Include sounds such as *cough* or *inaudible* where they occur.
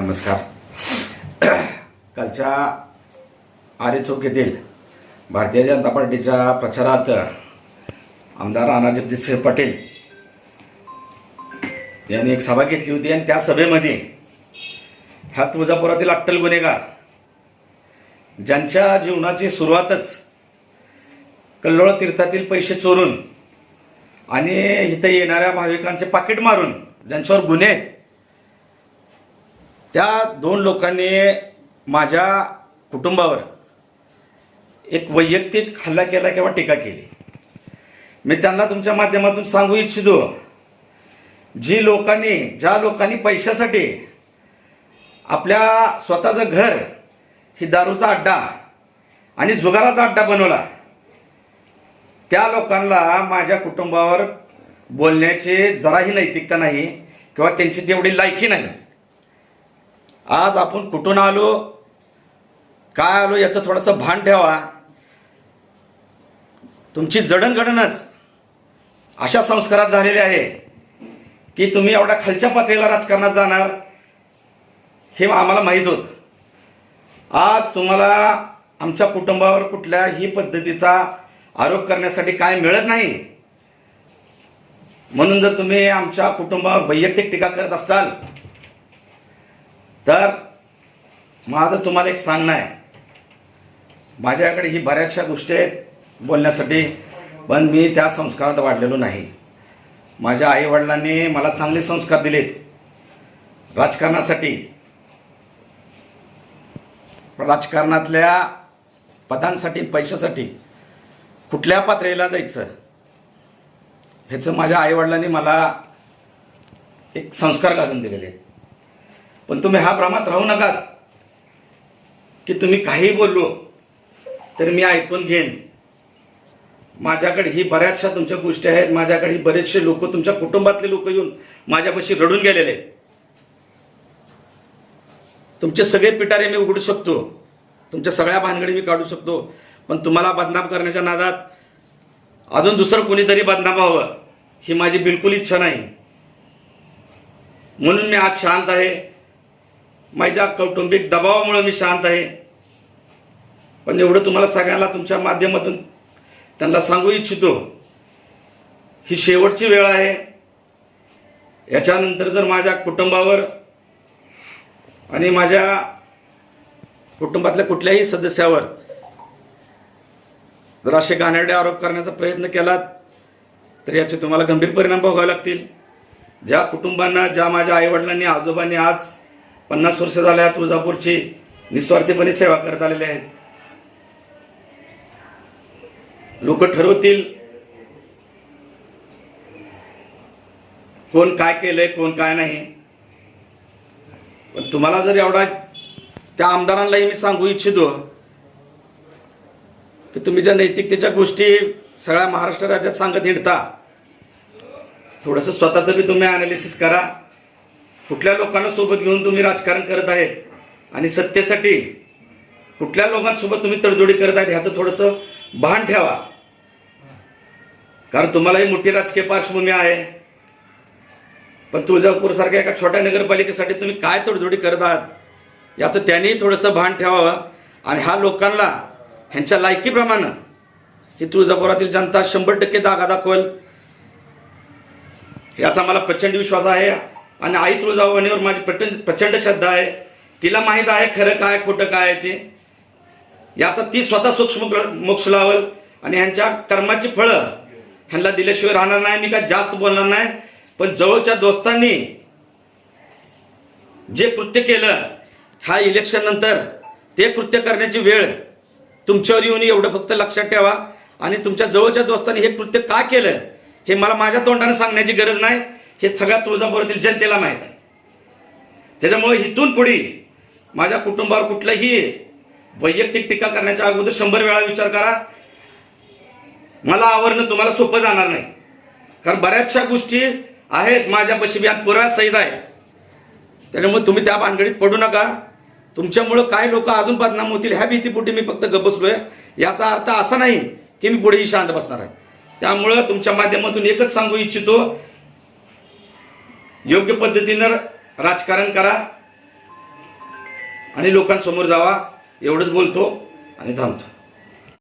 नमस्कार. *clears throat* कालच्या आरे चौक येथील भारतीय जनता पार्टीच्या प्रचारात आमदार राणाजगदीशसिंह पाटील यांनी एक सभा घेतली होती आणि त्या सभेमध्ये ह्या तुळजापुरातील अट्टल गुन्हेगार ज्यांच्या जीवनाची सुरुवातच कल्लोळ तीर्थातील पैसे चोरून आणि इथं येणाऱ्या भाविकांचे पाकिट मारून ज्यांच्यावर गुन्हे आहेत त्या दोन लोकांनी माझ्या कुटुंबावर एक वैयक्तिक हल्ला केला किंवा टीका केली. मी त्यांना तुमच्या माध्यमातून सांगू इच्छितो जी लोकांनी ज्या लोकांनी पैशासाठी आपल्या स्वतःचं घर ही दारूचा अड्डा आणि जुगाराचा अड्डा बनवला त्या लोकांना माझ्या कुटुंबावर बोलण्याची जराही नैतिकता नाही किंवा त्यांची तेवढी लायकी नाही. आज आपण कुठून आलो? काय आलो याचं थोडंसं भान ठेवा. तुमची जडणघडणच अशा संस्कारात झालेली आहे की तुम्ही एवढ्या खालच्या पातळीला राजकारणात जाणार हे आम्हाला माहीत होत. आज तुम्हाला आमच्या कुटुंबावर कुठल्याही पद्धतीचा आरोप करण्यासाठी काय मिळत नाही? म्हणून जर तुम्ही आमच्या कुटुंबावर वैयक्तिक टीका करत असाल तर माझं तुम्हाला एक सांगणं आहे. माझ्याकडे ही बऱ्याचशा गोष्टी आहेत बोलण्यासाठी पण मी त्या संस्कारात वाढलेलो नाही. माझ्या आईवडिलांनी मला चांगले संस्कार दिलेत. राजकारणासाठी. राजकारणातल्या पदांसाठी पैशासाठी कुठल्या पातळीला जायचं ह्याचं माझ्या आईवडिलांनी मला एक संस्कार घालून दिलेले आहेत. पण तुम्ही हा भ्रमात राहू नका. की तुम्ही काही बोललो तर मी ऐकून घेईन. माझ्याकडे ही बऱ्याचशा तुमच्या गोष्टी आहेत माझ्याकडे ही बरेचसे लोक तुमच्या कुटुंबातले लोक येऊन माझ्यापाशी रडून गेलेले. आहेत तुमचे सगळे पिटारे मी उघडू शकतो. तुमच्या सगळ्या भानगडी मी काढू शकतो. पण तुम्हाला बदनाम करण्याच्या नादात अजून दुसरं कोणीतरी बदनाम व्हावं ही माझी बिलकुल इच्छा नाही. म्हणून मी आज शांत आहे. माझ्या कौटुंबिक दबावामुळे मी शांत आहे. पण एवढं तुम्हाला सगळ्यांना तुमच्या माध्यमातून त्यांना सांगू इच्छितो ही शेवटची वेळ आहे. याच्यानंतर जर माझ्या कुटुंबावर आणि माझ्या कुटुंबातल्या कुठल्याही सदस्यावर जर असे घाणेरडे आरोप करण्याचा प्रयत्न केलात तर याचे तुम्हाला गंभीर परिणाम भोगावे लागतील. ज्या कुटुंबांना ज्या माझ्या आईवडिलांनी आजोबांनी आज पन्नास वर्ष झाल्या तुळजापूरची निस्वार्थीपणे सेवा करत आलेले आहेत. लोक ठरवतील कोण काय केलंय कोण काय नाही. पण तुम्हाला जर एवढा त्या आमदारांनाही मी सांगू इच्छितो की तुम्ही ज्या नैतिकतेच्या गोष्टी सगळ्या महाराष्ट्र राज्यात सांगत हिंडता थोडंसं स्वतःचं बी तुम्ही अनालिसिस करा. कुठल्या लोकांना सोबत घेऊन तुम्ही राजकारण करत आहेत? आणि सत्तेसाठी कुठल्या लोकांसोबत तुम्ही तडजोडी करत आहेत ह्याचं थोडंसं भान ठेवा. कारण तुम्हालाही मोठी राजकीय पार्श्वभूमी आहे. पण तुळजापूर सारख्या एका छोट्या नगरपालिकेसाठी तुम्ही काय तडजोडी करत आहात? याचं त्यांनीही थोडंसं भान ठेवावं. आणि ह्या लोकांना ह्यांच्या लायकीप्रमाणे ही तुळजापुरातील जनता शंभर टक्के दागा दाखवल. याचा मला प्रचंड विश्वास आहे. आणि आई तुळजाभवानीवर माझी प्रचंड प्रचंड श्रद्धा आहे. तिला माहीत आहे खरं काय खोटं काय आहे ते. याचा ती स्वतः सूक्ष्म मोक्ष लावल आणि ह्यांच्या कर्माची फळं ह्यांना दिल्याशिवाय राहणार नाही. मी काय जास्त बोलणार नाही. पण जवळच्या दोस्तांनी जे कृत्य केलं ह्या इलेक्शन नंतर ते कृत्य करण्याची वेळ तुमच्यावर येऊन एवढं फक्त लक्षात ठेवा. आणि तुमच्या जवळच्या दोस्तांनी हे कृत्य का केलं हे मला माझ्या तोंडाने सांगण्याची गरज नाही. हे सगळ्या तुळजापुरातील जनतेला माहीत आहे. त्याच्यामुळे इथून पुढे माझ्या कुटुंबावर कुठलंही वैयक्तिक टीका करण्याच्या अगोदर शंभर वेळा विचार करा. मला आवरणं तुम्हाला सोपं जाणार नाही. कारण बऱ्याचशा गोष्टी आहेत माझ्या बी पुरा पुराव्या सहित आहे. त्याच्यामुळे तुम्ही त्या भानगडीत पडू नका. तुमच्यामुळं काय लोक अजून बदनाम होतील ह्या भीतीपोटी मी फक्त गप याचा अर्थ असा नाही की मी पुढेही शांत बसणार आहे. त्यामुळं तुमच्या माध्यमातून एकच सांगू इच्छितो योग्य पद्धतीनं राजकारण करा आणि लोकांसमोर जावा एवढंच बोलतो आणि थांबतो.